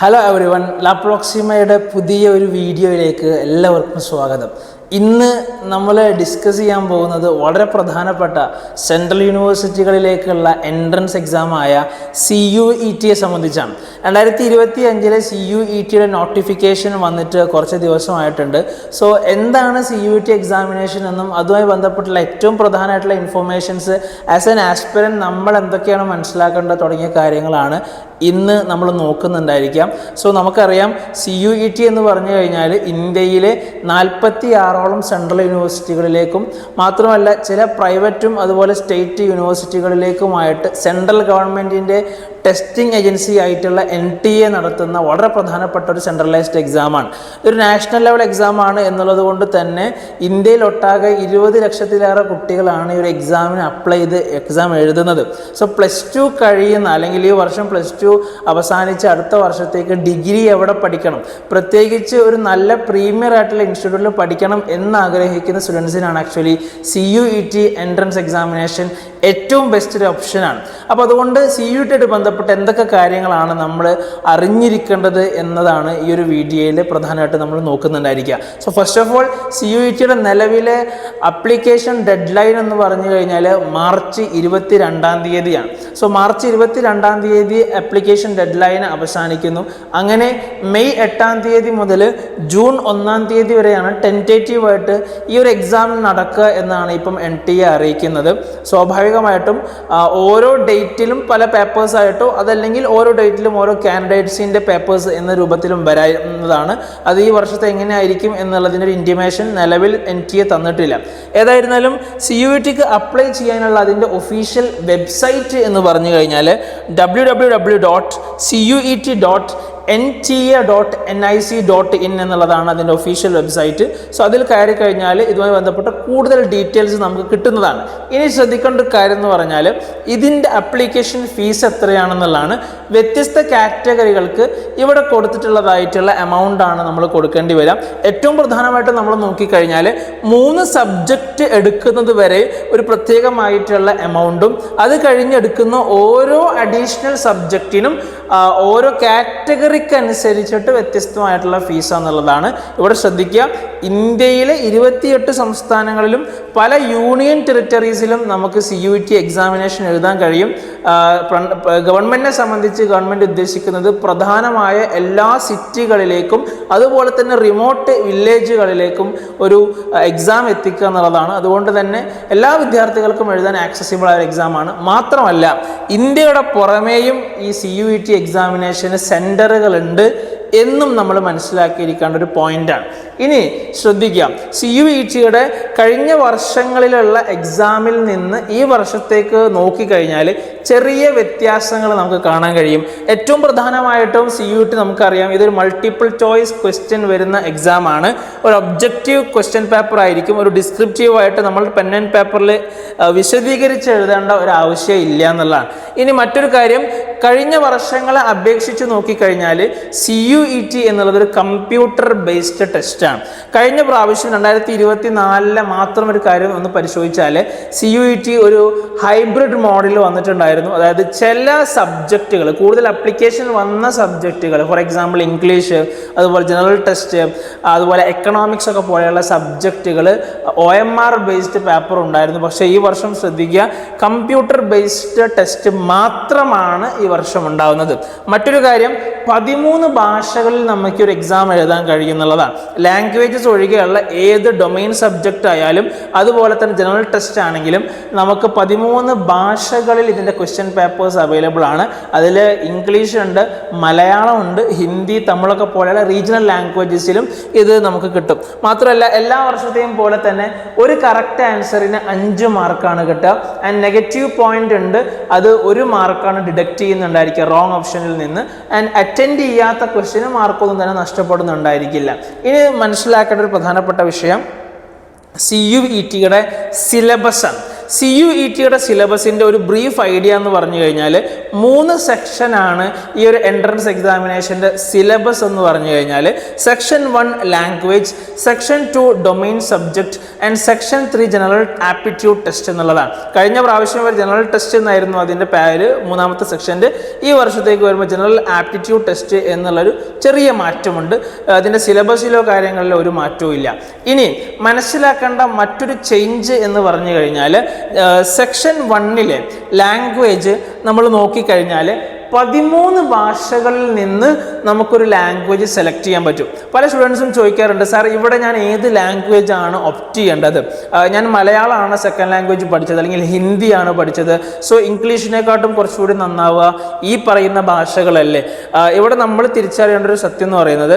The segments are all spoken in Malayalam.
ഹലോ എവറി വൺ ലാപ്രോക്സിമയുടെ പുതിയ ഒരു വീഡിയോയിലേക്ക് എല്ലാവർക്കും സ്വാഗതം. ഇന്ന് നമ്മൾ ഡിസ്കസ് ചെയ്യാൻ പോകുന്നത് വളരെ പ്രധാനപ്പെട്ട സെൻട്രൽ യൂണിവേഴ്സിറ്റികളിലേക്കുള്ള എൻട്രൻസ് എക്സാമായ സി യു ഇ ടിയെ സംബന്ധിച്ചാണ്. രണ്ടായിരത്തി ഇരുപത്തി അഞ്ചിലെ സി യു ഇ ടിയുടെ നോട്ടിഫിക്കേഷൻ വന്നിട്ട് കുറച്ച് ദിവസമായിട്ടുണ്ട്. സോ എന്താണ് സി യു ടി എക്സാമിനേഷൻ എന്നും അതുമായി ബന്ധപ്പെട്ടുള്ള ഏറ്റവും പ്രധാനമായിട്ടുള്ള ഇൻഫർമേഷൻസ് ആസ് എൻ ആസ്പിരൻ നമ്മൾ എന്തൊക്കെയാണ് മനസ്സിലാക്കേണ്ടത് തുടങ്ങിയ കാര്യങ്ങളാണ് ഇന്ന് നമ്മൾ നോക്കുന്നുണ്ടായിരിക്കാം. സോ നമുക്കറിയാം സി യു ഇ ടി എന്ന് പറഞ്ഞു കഴിഞ്ഞാൽ ഇന്ത്യയിലെ നാൽപ്പത്തി ആറോളം സെൻട്രൽ യൂണിവേഴ്സിറ്റികളിലേക്കും മാത്രമല്ല ചില പ്രൈവറ്റും അതുപോലെ സ്റ്റേറ്റ് യൂണിവേഴ്സിറ്റികളിലേക്കുമായിട്ട് സെൻട്രൽ ഗവൺമെന്റിന്റെ ടെസ്റ്റിംഗ് ഏജൻസി ആയിട്ടുള്ള എൻ ടി എ നടത്തുന്ന വളരെ പ്രധാനപ്പെട്ട ഒരു സെൻട്രലൈസ്ഡ് എക്സാമാണ് ഒരു നാഷണൽ ലെവൽ എക്സാമാണ് എന്നുള്ളത് കൊണ്ട് തന്നെ ഇന്ത്യയിലൊട്ടാകെ ഇരുപത് ലക്ഷത്തിലേറെ കുട്ടികളാണ് ഈ ഒരു എക്സാമിന് അപ്ലൈ ചെയ്ത് എക്സാം എഴുതുന്നത്. സോ പ്ലസ് ടു കഴിയുന്ന അല്ലെങ്കിൽ ഈ വർഷം പ്ലസ് ടു അവസാനിച്ച് അടുത്ത വർഷത്തേക്ക് ഡിഗ്രി എവിടെ പഠിക്കണം? പ്രത്യേകിച്ച് ഒരു നല്ല പ്രീമിയർ ആയിട്ടുള്ള ഇൻസ്റ്റിറ്റ്യൂട്ടിൽ പഠിക്കണം എന്ന് ആഗ്രഹിക്കുന്ന സ്റ്റുഡൻസിനാണ് actually C U E T entrance examination ഏറ്റവും ബെസ്റ്റ് ഒരു ഓപ്ഷനാണ് അപ്പോൾ അതുകൊണ്ട് സി യു ടി ആയിട്ട് ബന്ധപ്പെട്ട് എന്തൊക്കെ കാര്യങ്ങളാണ് നമ്മൾ അറിഞ്ഞിരിക്കേണ്ടത് എന്നതാണ് ഈ ഒരു വീഡിയോയിൽ പ്രധാനമായിട്ട് നമ്മൾ നോക്കുന്നുണ്ടായിരിക്കുക. So first of all C U E ടിയുടെ നിലവിലെ അപ്ലിക്കേഷൻ ഡെഡ് ലൈൻ എന്ന് പറഞ്ഞു കഴിഞ്ഞാൽ മാർച്ച് ഇരുപത്തി രണ്ടാം തീയതിയാണ്. സോ മാർച്ച് ഇരുപത്തി രണ്ടാം തീയതി അപ്ലിക്കേഷൻ ഡെഡ് ലൈൻ അവസാനിക്കുന്നു. അങ്ങനെ മെയ് എട്ടാം തീയതി മുതൽ ജൂൺ ഒന്നാം തീയതി വരെയാണ് ടെന്റേറ്റീവായിട്ട് ഈ ഒരു എക്സാം നടക്കുക എന്നാണ് ഇപ്പം എൻ ടി എ അറിയിക്കുന്നത്. സ്വാഭാവികമായിട്ടും ഓരോ ഡേറ്റിലും പല പേപ്പേഴ്സ് ആയിട്ടോ അതല്ലെങ്കിൽ ഓരോ ഡേറ്റിലും ഓരോ കാൻഡിഡേറ്റ്സിന്റെ പേപ്പേഴ്സ് എന്ന രൂപത്തിലും വരാവുന്നതാണ്. അത് ഈ വർഷത്തെ എങ്ങനെയായിരിക്കും എന്നുള്ളതിന്റെ ഒരു ഇന്റിമേഷൻ നിലവിൽ എൻ ടി എ തന്നിട്ടില്ല. ഏതായിരുന്നാലും സി യു ടിക്ക് അപ്ലൈ ചെയ്യാനുള്ള അതിന്റെ ഒഫീഷ്യൽ വെബ്സൈറ്റ് എന്ന് പറഞ്ഞു കഴിഞ്ഞാൽ W W W dot C U E T dot N T A dot N I C dot in എന്നുള്ളതാണ് അതിന്റെ ഒഫീഷ്യൽ വെബ്സൈറ്റ് സോ അതിൽ കയറി കഴിഞ്ഞാൽ ഇതുമായി ബന്ധപ്പെട്ട കൂടുതൽ ഡീറ്റെയിൽസ് നമുക്ക് കിട്ടുന്നതാണ്. ഇനി ശ്രദ്ധിക്കേണ്ട ഒരു കാര്യം എന്ന് പറഞ്ഞാൽ ഇതിന്റെ അപ്ലിക്കേഷൻ ഫീസ് എത്രയാണെന്നുള്ളതാണ്. വ്യത്യസ്ത കാറ്റഗറികൾക്ക് ഇവിടെ കൊടുത്തിട്ടുള്ളതായിട്ടുള്ള എമൗണ്ട് ആണ് നമ്മൾ കൊടുക്കേണ്ടി വരിക. ഏറ്റവും പ്രധാനമായിട്ട് നമ്മൾ നോക്കിക്കഴിഞ്ഞാൽ മൂന്ന് സബ്ജക്റ്റ് എടുക്കുന്നത് വരെ ഒരു പ്രത്യേകമായിട്ടുള്ള എമൗണ്ടും അത് കഴിഞ്ഞെടുക്കുന്ന ഓരോ അഡീഷണൽ സബ്ജക്റ്റിനും ഓരോ കാറ്റഗറിക്ക് അനുസരിച്ചിട്ട് വ്യത്യസ്തമായിട്ടുള്ള ഫീസ് എന്നുള്ളതാണ് ഇവിടെ ശ്രദ്ധിക്കുക ഇന്ത്യയിലെ ഇരുപത്തിയെട്ട് സംസ്ഥാനങ്ങളിലും പല യൂണിയൻ ടെറിറ്ററീസിലും നമുക്ക് സി യു ടി എക്സാമിനേഷൻ എഴുതാൻ കഴിയും. ഗവൺമെന്റിനെ സംബന്ധിച്ച് ഗവൺമെന്റ് ഉദ്ദേശിക്കുന്നത് പ്രധാനമായ എല്ലാ സിറ്റികളിലേക്കും അതുപോലെ തന്നെ റിമോട്ട് വില്ലേജുകളിലേക്കും ഒരു എക്സാം എത്തിക്കുക എന്നുള്ളതാണ്. അതുകൊണ്ട് തന്നെ എല്ലാ വിദ്യാർത്ഥികൾക്കും എഴുതാൻ ആക്സസിബിൾ ആയ എക്സാമാണ് മാത്രമല്ല ഇന്ത്യയുടെ പുറമേയും ഈ സി യു ഇ ടി എക്സാമിനേഷന് സെന്ററുകളുണ്ട് എന്നും നമ്മൾ മനസ്സിലാക്കിയിരിക്കേണ്ട ഒരു പോയിന്റാണ് ഇനി ശ്രദ്ധിക്കാം സി യു ഇ ടിയുടെ കഴിഞ്ഞ വർഷങ്ങളിലുള്ള എക്സാമിൽ നിന്ന് ഈ വർഷത്തേക്ക് നോക്കിക്കഴിഞ്ഞാൽ ചെറിയ വ്യത്യാസങ്ങൾ നമുക്ക് കാണാൻ കഴിയും. ഏറ്റവും പ്രധാനമായിട്ടും സി യു ടി നമുക്കറിയാം. ഇതൊരു മൾട്ടിപ്പിൾ ചോയ്സ് ക്വസ്റ്റ്യൻ വരുന്ന എക്സാം ആണ്. ഒരു ഒബ്ജക്റ്റീവ് ക്വസ്റ്റ്യൻ പേപ്പർ ആയിരിക്കും. ഒരു ഡിസ്ക്രിപ്റ്റീവ് ആയിട്ട് നമ്മൾ പെൻ ആൻഡ് പേപ്പറിൽ വിശദീകരിച്ച് എഴുതേണ്ട ഒരു ആവശ്യം ഇല്ല എന്നുള്ളതാണ്. ഇനി മറ്റൊരു കാര്യം. കഴിഞ്ഞ വർഷങ്ങളെ അപേക്ഷിച്ച് നോക്കിക്കഴിഞ്ഞാൽ സി യു ഇ ടി എന്നുള്ളത് ഒരു കമ്പ്യൂട്ടർ ബേസ്ഡ് ടെസ്റ്റാണ് കഴിഞ്ഞ പ്രാവശ്യം രണ്ടായിരത്തി ഇരുപത്തി നാലിലെ മാത്രം ഒരു കാര്യം ഒന്ന് പരിശോധിച്ചാൽ സി യു ഇ ടി ഒരു ഹൈബ്രിഡ് മോഡൽ വന്നിട്ടുണ്ടായിരുന്നു. അതായത് ചില സബ്ജക്റ്റുകൾ കൂടുതൽ അപ്ലിക്കേഷൻ വന്ന സബ്ജക്റ്റുകൾ ഫോർ എക്സാമ്പിൾ ഇംഗ്ലീഷ് അതുപോലെ ജനറൽ ടെസ്റ്റ് അതുപോലെ എക്കണോമിക്സ് ഒക്കെ പോലെയുള്ള സബ്ജക്റ്റുകൾ O M R based paper ഉണ്ടായിരുന്നു. പക്ഷേ ഈ വർഷം ശ്രദ്ധിക്കുക കമ്പ്യൂട്ടർ ബേസ്ഡ് ടെസ്റ്റ് മാത്രമാണ് ഈ വർഷം ഉണ്ടാകുന്നത് മറ്റൊരു കാര്യം പതിമൂന്ന് ഭാഷകളിൽ നമുക്ക് ഒരു എക്സാം എഴുതാൻ കഴിയുന്നുള്ളതാണ്. ലാംഗ്വേജസ് ഒഴികെയുള്ള ഏത് ഡൊമൈൻ സബ്ജക്റ്റ് ആയാലും അതുപോലെ തന്നെ ജനറൽ ടെസ്റ്റ് ആണെങ്കിലും നമുക്ക് പതിമൂന്ന് ഭാഷകളിൽ ഇതിന്റെ ക്വസ്റ്റ്യൻ പേപ്പേഴ്സ് അവൈലബിൾ ആണ്. അതിൽ ഇംഗ്ലീഷ് ഉണ്ട് മലയാളം ഉണ്ട് ഹിന്ദി തമിഴൊക്കെ പോലെയുള്ള റീജിയണൽ ലാംഗ്വേജസിലും ഇത് നമുക്ക് കിട്ടും. മാത്രമല്ല എല്ലാ വർഷത്തെയും പോലെ തന്നെ ഒരു കറക്റ്റ് ആൻസറിന് അഞ്ച് മാർക്കാണ് കിട്ടുക. ആൻഡ് നെഗറ്റീവ് പോയിന്റ് ഉണ്ട്. അത് ഒരു മാർക്കാണ് ഡിഡക്റ്റ് ചെയ്യുന്നുണ്ടായിരിക്കുക റോങ് ഓപ്ഷനിൽ നിന്ന്. ആൻഡ് അറ്റൻഡ് ചെയ്യാത്ത ക്വസ്റ്റിന് മാർക്കൊന്നും തന്നെ നഷ്ടപ്പെടുന്നുണ്ടായിരിക്കില്ല. ഇനി മനസ്സിലാക്കേണ്ട ഒരു പ്രധാനപ്പെട്ട വിഷയം സി യു ഇ ടിയുടെ സിലബസാണ് സി യു ഇ ടിയുടെ സിലബസിന്റെ ഒരു ബ്രീഫ് ഐഡിയ എന്ന് പറഞ്ഞു കഴിഞ്ഞാൽ മൂന്ന് സെക്ഷനാണ് ഈ ഒരു എൻട്രൻസ് എക്സാമിനേഷന്റെ സിലബസ് എന്ന് പറഞ്ഞു കഴിഞ്ഞാൽ section one language section two domain subject and section three general aptitude test എന്നുള്ളതാണ്. കഴിഞ്ഞ പ്രാവശ്യം ഒരു ജനറൽ ടെസ്റ്റ് എന്നായിരുന്നു അതിന്റെ പേര്. മൂന്നാമത്തെ സെക്ഷന്റെ ഈ വർഷത്തേക്ക് വരുമ്പോൾ ജനറൽ ആപ്റ്റിറ്റ്യൂഡ് ടെസ്റ്റ് എന്നുള്ളൊരു ചെറിയ മാറ്റമുണ്ട്. അതിന്റെ സിലബസിലോ കാര്യങ്ങളിലോ ഒരു മാറ്റവും ഇല്ല. ഇനി മനസ്സിലാക്കേണ്ട മറ്റൊരു ചേഞ്ച് എന്ന് പറഞ്ഞു കഴിഞ്ഞാൽ സെക്ഷൻ വണ്ണിലെ ലാംഗ്വേജ് നമ്മൾ നോക്കിക്കഴിഞ്ഞാൽ പതിമൂന്ന് ഭാഷകളിൽ നിന്ന് നമുക്കൊരു ലാംഗ്വേജ് സെലക്ട് ചെയ്യാൻ പറ്റും. പല സ്റ്റുഡൻസും ചോദിക്കാറുണ്ട് സാർ ഇവിടെ ഞാൻ ഏത് ലാംഗ്വേജ് ആണ് ഒപ്റ്റ് ചെയ്യേണ്ടത്? ഞാൻ മലയാളമാണ് സെക്കൻഡ് ലാംഗ്വേജ് പഠിച്ചത് അല്ലെങ്കിൽ ഹിന്ദിയാണ് പഠിച്ചത്. സോ ഇംഗ്ലീഷിനെക്കാട്ടും കുറച്ചുകൂടി നന്നാവുക ഈ പറയുന്ന ഭാഷകളല്ലേ. ഇവിടെ നമ്മൾ തിരിച്ചറിയേണ്ട ഒരു സത്യം എന്ന് പറയുന്നത്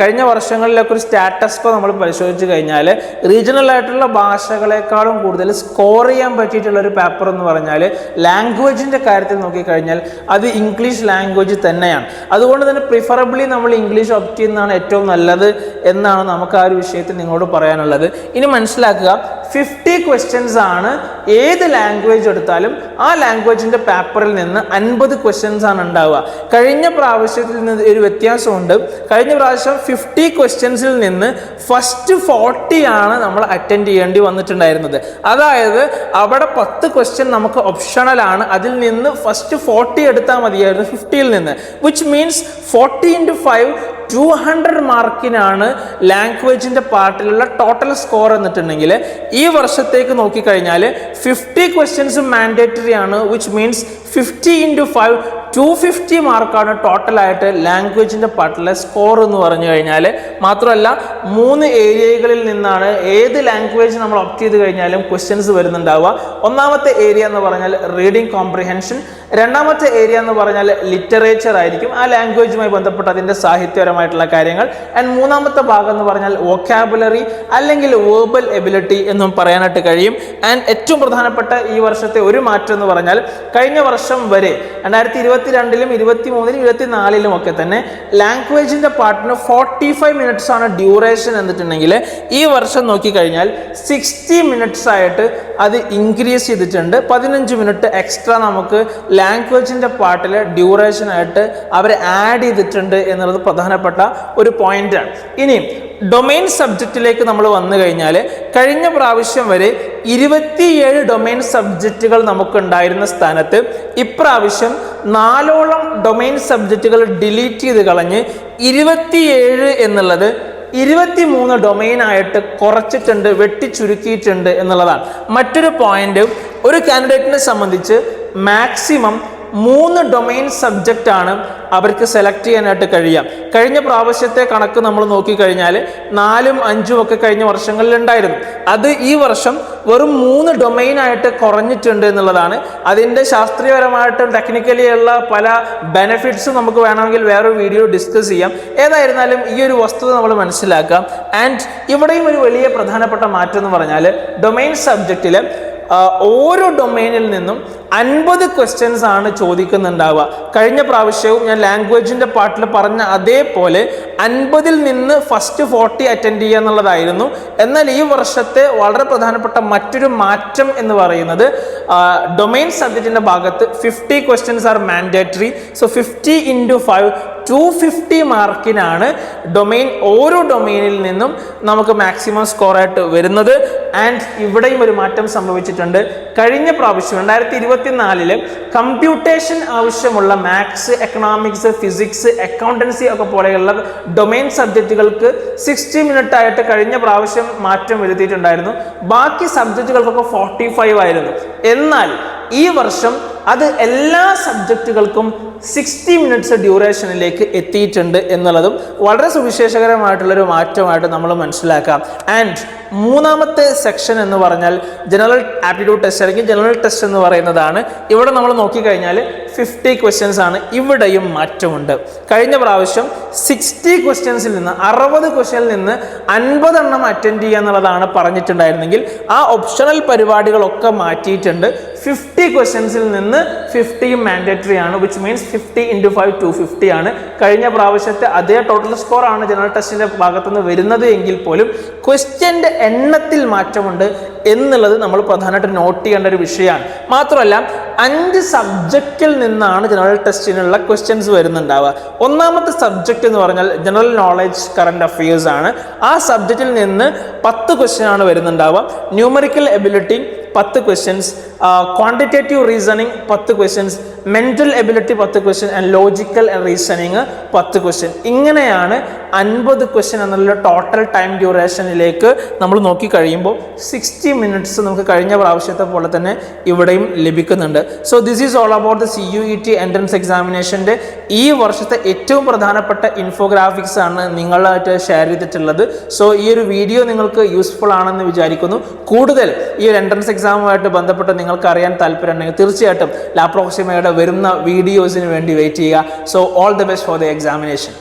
കഴിഞ്ഞ വർഷങ്ങളിലൊക്കെ ഒരു സ്റ്റാറ്റസ് കോ നമ്മൾ പരിശോധിച്ച് കഴിഞ്ഞാൽ റീജിയണൽ ആയിട്ടുള്ള ഭാഷകളെക്കാളും കൂടുതൽ സ്കോർ ചെയ്യാൻ പറ്റിയിട്ടുള്ള ഒരു പേപ്പർ എന്ന് പറഞ്ഞാൽ ലാംഗ്വേജിന്റെ കാര്യത്തിൽ നോക്കിക്കഴിഞ്ഞാൽ അത് ഇംഗ്ലീഷ് ലാംഗ്വേജ് തന്നെയാണ്. അതുകൊണ്ട് തന്നെ പ്രിഫറബിളി നമ്മൾ ഇംഗ്ലീഷ് ഒപ്റ്റ് ചെയ്യുന്നതാണ് ഏറ്റവും നല്ലത് എന്നാണ് നമുക്ക് ആ ഒരു വിഷയത്തിൽ നിങ്ങളോട് പറയാനുള്ളത്. ഇനി മനസ്സിലാക്കുക ഫിഫ്റ്റി ക്വസ്റ്റ്യൻസ് ആണ് ഏത് ലാംഗ്വേജ് എടുത്താലും ആ ലാംഗ്വേജിന്റെ പേപ്പറിൽ നിന്ന് അൻപത് ക്വസ്റ്റ്യൻസ് ആണ് ഉണ്ടാവുക. കഴിഞ്ഞ പ്രാവശ്യത്തിൽ നിന്ന് ഒരു വ്യത്യാസമുണ്ട്. കഴിഞ്ഞ പ്രാവശ്യം ഫിഫ്റ്റി ക്വസ്റ്റ്യൻസിൽ നിന്ന് ഫസ്റ്റ് ഫോർട്ടി ആണ് നമ്മൾ അറ്റൻഡ് ചെയ്യേണ്ടി വന്നിട്ടുണ്ടായിരുന്നത്. അതായത് അവിടെ പത്ത് ക്വസ്റ്റ്യൻ നമുക്ക് ഓപ്ഷണലാണ് അതിൽ നിന്ന് ഫസ്റ്റ് ഫോർട്ടി എടുത്താൽ മതിയായിരുന്നു ഫിഫ്റ്റിയിൽ നിന്ന്. Which means forty into five two hundred മാർക്കിനാണ് ലാംഗ്വേജിന്റെ പാർട്ടിലുള്ള ടോട്ടൽ സ്കോർ എന്നിട്ടുണ്ടെങ്കിൽ ഈ വർഷത്തേക്ക് നോക്കിക്കഴിഞ്ഞാൽ ഫിഫ്റ്റി ക്വസ്റ്റ്യൻസ് മാൻഡേറ്ററി ആണ് which means fifty into five two fifty മാർക്കാണ് ടോട്ടലായിട്ട് ലാംഗ്വേജിന്റെ പാർട്ടിലെ സ്കോർ എന്ന് പറഞ്ഞു കഴിഞ്ഞാൽ മാത്രമല്ല മൂന്ന് ഏരിയകളിൽ നിന്നാണ് ഏത് ലാംഗ്വേജ് നമ്മൾ ഒപ്റ്റ് ചെയ്ത് കഴിഞ്ഞാലും ക്വസ്റ്റ്യൻസ് വരുന്നുണ്ടാവുക. ഒന്നാമത്തെ ഏരിയ എന്ന് പറഞ്ഞാൽ റീഡിംഗ് കോംപ്രിഹെൻഷൻ രണ്ടാമത്തെ ഏരിയ എന്ന് പറഞ്ഞാൽ ലിറ്ററേച്ചർ ആയിരിക്കും. ആ ലാംഗ്വേജുമായി ബന്ധപ്പെട്ട് അതിന്റെ സാഹിത്യപരമായിട്ടുള്ള കാര്യങ്ങൾ. ആൻഡ് മൂന്നാമത്തെ ഭാഗം എന്ന് പറഞ്ഞാൽ വൊക്കാബുലറി അല്ലെങ്കിൽ വേർബൽ എബിലിറ്റി എന്നും പറയാനായിട്ട് കഴിയും. ആൻഡ് ഏറ്റവും പ്രധാനപ്പെട്ട ഈ വർഷത്തെ ഒരു മാറ്റം എന്ന് പറഞ്ഞാൽ കഴിഞ്ഞ വർഷം വരെ രണ്ടായിരത്തി ഇരുപത്തി രണ്ടിലും ഇരുപത്തി മൂന്നിലും ഇരുപത്തി നാലിലും ഒക്കെ തന്നെ ലാംഗ്വേജിന്റെ പാർട്ടിന് ഫോർട്ടി ഫൈവ് മിനിറ്റ്സ് ആണ് ഡ്യൂറേഷൻ എന്നിട്ടുണ്ടെങ്കിൽ ഈ വർഷം നോക്കിക്കഴിഞ്ഞാൽ സിക്സ്റ്റി മിനിറ്റ്സ് ആയിട്ട് അത് ഇൻക്രീസ് ചെയ്തിട്ടുണ്ട്. പതിനഞ്ച് മിനിറ്റ് എക്സ്ട്രാ നമുക്ക് ലാംഗ്വേജിന്റെ പാർട്ടിൽ ഡ്യൂറേഷൻ ആയിട്ട് അവർ ആഡ് ചെയ്തിട്ടുണ്ട് എന്നുള്ളത് പ്രധാനപ്പെട്ട ഒരു പോയിന്റാണ് ഇനി ഡൊമൈൻ സബ്ജക്റ്റിലേക്ക് നമ്മൾ വന്നു കഴിഞ്ഞാൽ കഴിഞ്ഞ പ്രാവശ്യം വരെ ഇരുപത്തിയേഴ് ഡൊമൈൻ സബ്ജക്റ്റുകൾ നമുക്കുണ്ടായിരുന്ന സ്ഥാനത്ത് ഇപ്രാവശ്യം നാലോളം ഡൊമൈൻ സബ്ജക്റ്റുകൾ ഡിലീറ്റ് ചെയ്ത് കളഞ്ഞ് ഇരുപത്തിയേഴ് എന്നുള്ളത് ഇരുപത്തിമൂന്ന് ഡൊമൈനായിട്ട് കുറച്ചിട്ടുണ്ട് വെട്ടിച്ചുരുക്കിയിട്ടുണ്ട് എന്നുള്ളതാണ്. മറ്റൊരു പോയിന്റ് ഒരു കാൻഡിഡേറ്റിനെ സംബന്ധിച്ച് മാക്സിമം മൂന്ന് ഡൊമൈൻ സബ്ജക്റ്റ് ആണ് അവർക്ക് സെലക്ട് ചെയ്യാനായിട്ട് കഴിയാം കഴിഞ്ഞ പ്രാവശ്യത്തെ കണക്ക് നമ്മൾ നോക്കിക്കഴിഞ്ഞാൽ നാലും അഞ്ചും ഒക്കെ കഴിഞ്ഞ വർഷങ്ങളിൽ ഉണ്ടായിരുന്നു. അത് ഈ വർഷം വെറും മൂന്ന് ഡൊമൈൻ ആയിട്ട് കുറഞ്ഞിട്ടുണ്ട് എന്നുള്ളതാണ്. അതിന്റെ ശാസ്ത്രീയപരമായിട്ടും ടെക്നിക്കലി ഉള്ള പല ബെനിഫിറ്റ്സ് നമുക്ക് വേണമെങ്കിൽ വേറൊരു വീഡിയോ ഡിസ്കസ് ചെയ്യാം. ഏതായിരുന്നാലും ഈ ഒരു വസ്തുത നമ്മൾ മനസ്സിലാക്കാം. ആൻഡ് ഇവിടെയും ഒരു വലിയ പ്രധാനപ്പെട്ട മാറ്റം എന്ന് പറഞ്ഞാൽ ഡൊമൈൻ സബ്ജക്റ്റിൽ ഓരോ ഡൊമൈനിൽ നിന്നും അൻപത് ക്വസ്റ്റ്യൻസ് ആണ് ചോദിക്കുന്നുണ്ടാവുക. കഴിഞ്ഞ പ്രാവശ്യവും ഞാൻ ലാംഗ്വേജിന്റെ പാട്ടിൽ പറഞ്ഞ അതേപോലെ അൻപതിൽ നിന്ന് ഫസ്റ്റ് ഫോർട്ടി അറ്റൻഡ് ചെയ്യുക എന്നുള്ളതായിരുന്നു. എന്നാൽ ഈ വർഷത്തെ വളരെ പ്രധാനപ്പെട്ട മറ്റൊരു മാറ്റം എന്ന് പറയുന്നത് ഡൊമൈൻ സബ്ജക്റ്റിന്റെ ഭാഗത്ത് fifty questions are mandatory so fifty into five two fifty മാർക്കിനാണ് domain ഓരോ ഡൊമൈനിൽ നിന്നും നമുക്ക് മാക്സിമം സ്കോർ ആയിട്ട് വരുന്നത്. ആൻഡ് ഇവിടെയും ഒരു മാറ്റം സംഭവിച്ചിട്ടുണ്ട്. കഴിഞ്ഞ പ്രാവശ്യം രണ്ടായിരത്തി ഇരുപത്തിനാലിൽ കമ്പ്യൂട്ടേഷൻ ആവശ്യമുള്ള മാത്സ് എക്കണോമിക്സ് ഫിസിക്സ് അക്കൗണ്ടൻസി ഒക്കെ പോലെയുള്ള ഡൊമൈൻ സബ്ജക്റ്റുകൾക്ക് സിക്സ്റ്റി മിനിറ്റ് ആയിട്ട് കഴിഞ്ഞ പ്രാവശ്യം മാറ്റം വരുത്തിയിട്ടുണ്ടായിരുന്നു. ബാക്കി സബ്ജക്റ്റുകൾക്കൊക്കെ ഫോർട്ടി ഫൈവ് ആയിരുന്നു. എന്നാൽ ഈ വർഷം അത് എല്ലാ സബ്ജക്റ്റുകൾക്കും സിക്സ്റ്റി മിനിറ്റ്സ് ഡ്യൂറേഷനിലേക്ക് എത്തിയിട്ടുണ്ട് എന്നുള്ളതും വളരെ സുവിശേഷകരമായിട്ടുള്ളൊരു മാറ്റമായിട്ട് നമ്മൾ മനസ്സിലാക്കാം. ആൻഡ് മൂന്നാമത്തെ സെക്ഷൻ എന്ന് പറഞ്ഞാൽ ജനറൽ ആപ്റ്റിറ്റ്യൂഡ് ടെസ്റ്റ് അല്ലെങ്കിൽ ജനറൽ ടെസ്റ്റ് എന്ന് പറയുന്നതാണ്. ഇവിടെ നമ്മൾ നോക്കിക്കഴിഞ്ഞാൽ ഫിഫ്റ്റി ക്വസ്റ്റ്യൻസ് ആണ് ഇവിടെയും മാറ്റമുണ്ട്. കഴിഞ്ഞ പ്രാവശ്യം സിക്സ്റ്റി ക്വസ്റ്റ്യൻസിൽ നിന്ന് അറുപത് ക്വസ്റ്റ്യനിൽ നിന്ന് അൻപതെണ്ണം അറ്റൻഡ് ചെയ്യുക എന്നുള്ളതാണ് പറഞ്ഞിട്ടുണ്ടായിരുന്നെങ്കിൽ ആ ഓപ്ഷണൽ പരിപാടികളൊക്കെ മാറ്റിയിട്ടുണ്ട്. ഫിഫ്റ്റി ക്വസ്റ്റ്യൻസിൽ നിന്ന് ഫിഫ്റ്റിയും മാൻഡേറ്ററി ആണ് which means fifty into five two fifty ആണ്. കഴിഞ്ഞ പ്രാവശ്യത്തെ അതേ ടോട്ടൽ സ്കോർ ആണ് ജനറൽ ടെസ്റ്റിന്റെ ഭാഗത്തുനിന്ന് വരുന്നത് എങ്കിൽ പോലും ക്വസ്റ്റ്യന്റെ എണ്ണത്തിൽ മാറ്റമുണ്ട് എന്നുള്ളത് നമ്മൾ പ്രധാനമായിട്ട് നോട്ട് ചെയ്യേണ്ട ഒരു വിഷയമാണ്. മാത്രമല്ല അഞ്ച് സബ്ജക്റ്റിൽ നിന്നാണ് ജനറൽ ടെസ്റ്റിനുള്ള ക്വസ്റ്റ്യൻസ് വരുന്നുണ്ടാവുക. ഒന്നാമത്തെ സബ്ജക്റ്റ് എന്ന് പറഞ്ഞാൽ ജനറൽ നോളജ് കറണ്ട് അഫയേഴ്സ് ആണ്. ആ സബ്ജക്റ്റിൽ നിന്ന് പത്ത് ക്വസ്റ്റ്യൻ ആണ് വരുന്നുണ്ടാവുക. ന്യൂമറിക്കൽ എബിലിറ്റി പത്ത് ക്വസ്റ്റ്യൻസ് ക്വാണ്ടിറ്റേറ്റീവ് റീസണിങ് പത്ത് ക്വസ്റ്റ്യൻസ് മെന്റൽ എബിലിറ്റി പത്ത് ക്വസ്റ്റ്യൻ ആൻഡ് ലോജിക്കൽ റീസണിങ് പത്ത് ക്വസ്റ്റ്യൻ ഇങ്ങനെയാണ് അൻപത് ക്വസ്റ്റ്യൻ എന്നുള്ള ടോട്ടൽ ടൈം ഡ്യൂറേഷനിലേക്ക് നമ്മൾ നോക്കി കഴിയുമ്പോൾ സിക്സ്റ്റി മിനിറ്റ്സ് നമുക്ക് കഴിഞ്ഞ പ്രാവശ്യത്തെ പോലെ തന്നെ ഇവിടെയും ലഭിക്കുന്നുണ്ട്. So this is all about the C U E T entrance എക്സാമിനേഷന്റെ ഈ വർഷത്തെ ഏറ്റവും പ്രധാനപ്പെട്ട ഇൻഫോഗ്രാഫിക്സ് ആണ് നിങ്ങളായിട്ട് ഷെയർ ചെയ്തിട്ടുള്ളത്. സോ ഈ ഒരു വീഡിയോ നിങ്ങൾക്ക് യൂസ്ഫുൾ ആണെന്ന് വിചാരിക്കുന്നു. കൂടുതൽ ഈ ഒരു എൻട്രൻസ് എക്സാമുമായിട്ട് ബന്ധപ്പെട്ട് നിങ്ങൾക്ക് അറിയാൻ താല്പര്യം ഉണ്ടെങ്കിൽ തീർച്ചയായിട്ടും ലാപ്രോക്സിമയുടെ വരുന്ന വീഡിയോസിന് വേണ്ടി വെയിറ്റ് ചെയ്യുക. So all the best for the examination